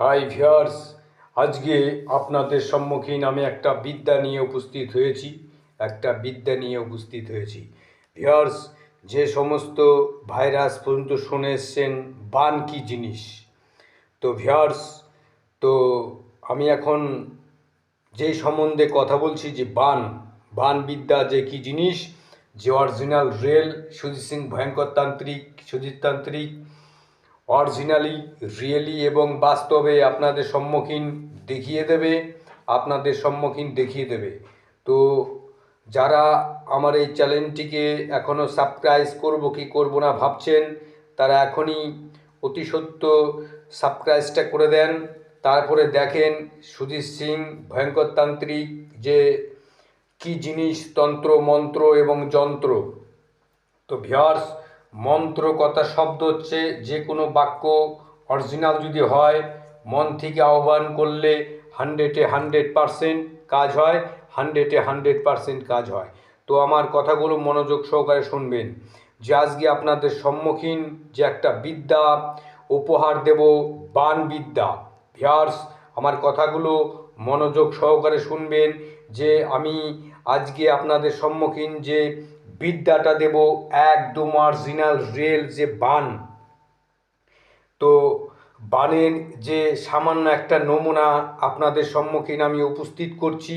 High viewers আজকে আপনাদের সম্মুখীন আমি একটা বিদ্যা নিয়ে উপস্থিত হয়েছি, একটা বিদ্যা নিয়ে উপস্থিত হয়েছি। ভিয়ার্স যে সমস্ত ভাইরাস পর্যন্ত শুনে এসছেন, বান কি জিনিস? তো ভিয়ার্স তো আমি এখন যে সম্বন্ধে কথা বলছি যে বান বান বিদ্যা যে কি জিনিস, যে অরিজিনাল রেল সুজিত সিং ভয়ঙ্কর তান্ত্রিক, সুজিত তান্ত্রিক অরিজিনালি, রিয়েলি এবং বাস্তবে আপনাদের সম্মুখীন দেখিয়ে দেবে, আপনাদের সম্মুখীন দেখিয়ে দেবে। তো যারা আমার এই চ্যানেলটিকে এখনও সাবস্ক্রাইব করব কি করব না ভাবছেন, তারা এখনই অতি সত্য সাবস্ক্রাইবটা করে দেন। তারপরে দেখেন সুজিত সিং ভয়ঙ্করতান্ত্রিক যে কি জিনিস তন্ত্র, মন্ত্র এবং যন্ত্র। তো ভিয়ার্স মন্ত্র কথা শব্দ হচ্ছে, যে কোনো বাক্য অরিজিনাল যদি হয়, মন থেকে আহ্বান করলে হান্ড্রেডে হান্ড্রেড পারসেন্ট কাজ হয় হান্ড্রেডে হান্ড্রেড পারসেন্ট কাজ হয়। তো আমার কথাগুলো মনোযোগ সহকারে শুনবেন। যে আজকে আপনাদের সম্মুখীন যে একটা বিদ্যা, উপহার দেব, বান বিদ্যা। ভিয়ার্স আমার কথাগুলো মনোযোগ সহকারে শুনবেন যে আমি আজকে আপনাদের সম্মুখীন যে বিদ্যাটা দেব একদম অরিজিনাল রিয়েল যে বান। তো বানের যে সামান্য একটা নমুনা আপনাদের সম্মুখীন আমি উপস্থিত করছি,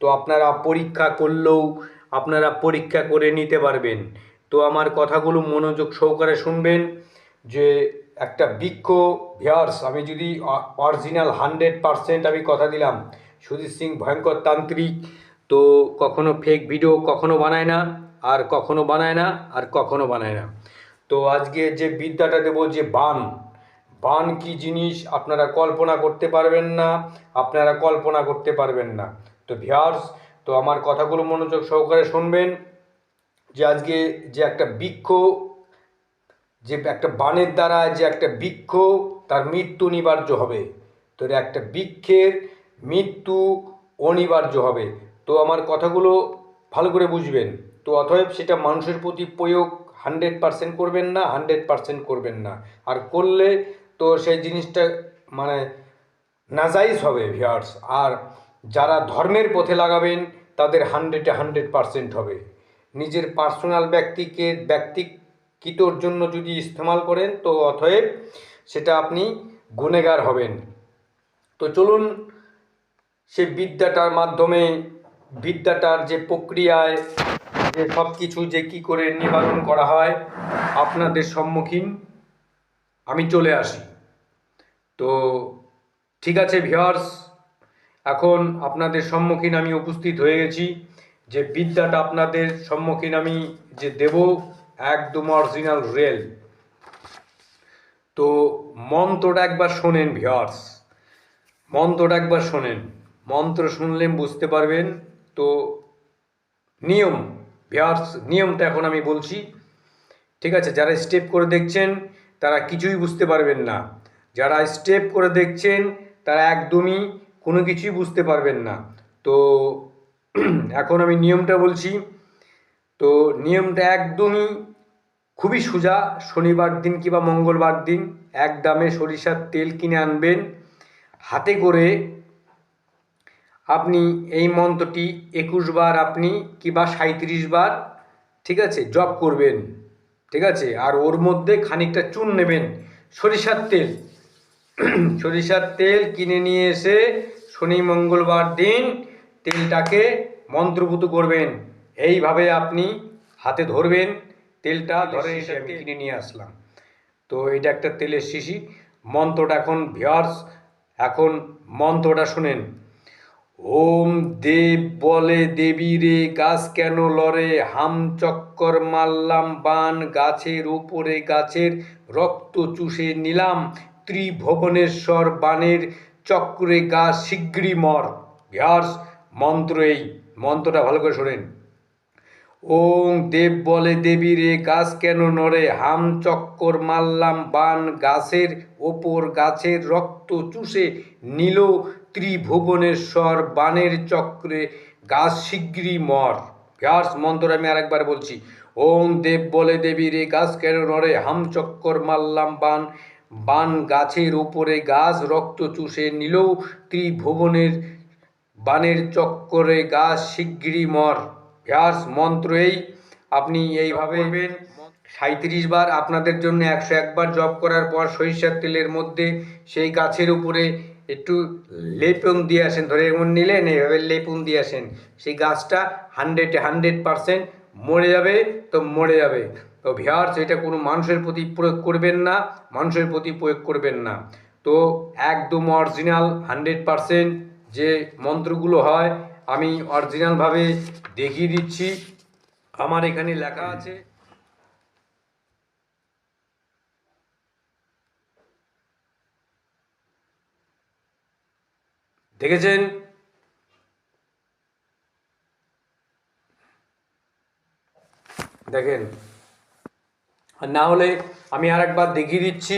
তো আপনারা পরীক্ষা করলেও আপনারা পরীক্ষা করে নিতে পারবেন। তো আমার কথাগুলো মনোযোগ সহকারে শুনবেন যে একটা বৃক্ষ, ভিয়ার্স, আমি যদি অরিজিনাল হান্ড্রেড পারসেন্ট আমি কথা দিলাম, সুজিত সিং ভয়ঙ্কর তান্ত্রিক, তো কখনো ফেক ভিডিও কখনো বানায় না। আর কখনো বানায় না, আর কখনো বানায় না। তো আজকে যে বিদ্যাটা দেবো যে বান বান কি জিনিস আপনারা কল্পনা করতে পারবেন না, আপনারা কল্পনা করতে পারবেন না। তো ভিয়ার্স তো আমার কথাগুলো মনোযোগ সহকারে শুনবেন, যে আজকে যে একটা বৃক্ষ, যে একটা বানের দ্বারা যে একটা বৃক্ষ, তার মৃত্যু অনিবার্য হবে। তো একটা বৃক্ষের মৃত্যু অনিবার্য হবে। তো আমার কথাগুলো ভালো করে বুঝবেন। তো অতএব সেটা মানুষের প্রতি প্রয়োগ হান্ড্রেড পারসেন্ট করবেন না, হান্ড্রেড পারসেন্ট করবেন না। আর করলে তো সেই জিনিসটা মানে নাজাইজ হবে ভিয়ার্স আর যারা ধর্মের পথে লাগাবেন, তাদের হান্ড্রেডে হান্ড্রেড পারসেন্ট হবে। নিজের পার্সোনাল ব্যক্তিকে ব্যক্তিকৃতর জন্য যদি ইস্তেমাল করেন, তো অতএব সেটা আপনি গুনেগার হবেন। তো চলুন, সে বিদ্যাটার মাধ্যমে, বিদ্যাটার যে প্রক্রিয়ায় যে সব কিছু যে কী করে নিবারণ করা হয় আপনাদের সম্মুখীন আমি চলে আসি। তো ঠিক আছে ভিওয়ার্স এখন আপনাদের সম্মুখীন আমি উপস্থিত হয়ে গেছি। যে বিদ্যাটা আপনাদের সম্মুখীন আমি যে দেব, একদম অরিজিনাল রেল তো মন্ত্রটা একবার শোনেন ভিওয়ার্স মন্ত্রটা একবার শোনেন। মন্ত্র শুনলে বুঝতে পারবেন। তো নিয়ম ভিওয়ার্স নিয়মটা এখন আমি বলছি। ঠিক আছে, যারা স্টেপ করে দেখছেন, তারা কিছুই বুঝতে পারবেন না। যারা স্টেপ করে দেখছেন, তারা একদমই কোনো কিছুই বুঝতে পারবেন না। তো এখন আমি নিয়মটা বলছি। তো নিয়মটা একদমই খুবই সোজা। শনিবার দিন কিংবা মঙ্গলবার দিন এক দামে সরিষার তেল কিনে আনবেন। হাতে করে আপনি এই মন্ত্রটি একুশ বার আপনি কিংবা সাঁত্রিশ বার ঠিক আছে জপ করবেন ঠিক আছে আর ওর মধ্যে খানিকটা চুন নেবেন সরিষার তেল। সরিষার তেল কিনে নিয়ে এসে শনি মঙ্গলবার দিন তেলটাকে মন্ত্রভূত করবেন। এইভাবে আপনি হাতে ধরবেন তেলটা ধরে এসে আমি কিনে নিয়ে আসলাম। তো এটা একটা তেলের শিশি। মন্ত্রটা এখন ভিয়ার্স এখন মন্ত্রটা শুনেন। ওম দেব বলে দেবী রে, গাছ কেন লড়ে? হাম চক্কর মারলাম বান, গাছের উপরে গাছের রক্ত চুষে নিলাম ত্রিভুবনেশ্বর বানের চক্রে গাছ শীঘ্রই মর। ভিয়ার্স মন্ত্র এই, মন্ত্রটা ভালো করে শোনেন। ওং দেব বলে দেবী রে, গাছ কেন নড়ে? হাম চক্কর মারলাম বান, গাছের ওপর গাছের রক্ত চুষে নিল ত্রিভুবনেশ্বর বানের চক্রে গাছ শীঘ্রই মর। গাছ মন্ত্র আমি আরেকবার বলছি। ওম দেব বলে দেবী রে গাছ কেন নড়ে? হাম চক্কর মারলাম বান। বান গাছের ওপরে গাছ রক্ত চুষে নিলেও ত্রিভুবনের বানের চক্করে গাছ শিগগিরই মর। ব্যাস মন্ত্র এই। আপনি এইভাবে সাঁত্রিশ বার আপনাদের জন্য একশো একবার জব করার পর সরিষার তেলের মধ্যে সেই গাছের উপরে একটু লেপন দিয়ে আসেন, ধরে এমন নিলেন, এইভাবে লেপন দিয়ে আসেন। সেই গাছটা হান্ড্রেডে হান্ড্রেড পারসেন্ট মরে যাবে তো মরে যাবে। তো ভিয়ার্স এটা কোনো মানুষের প্রতি প্রয়োগ করবেন না, মানুষের প্রতি প্রয়োগ করবেন না। তো একদম অরিজিনাল হান্ড্রেড পারসেন্ট যে মন্ত্রগুলো হয়, আমি অরিজিনালভাবে দেখিয়ে দিচ্ছি। আমার এখানে লেখা আছে দেখেছেন? দেখেন। আর না হলে আমি আর একবার দেখিয়ে দিচ্ছি।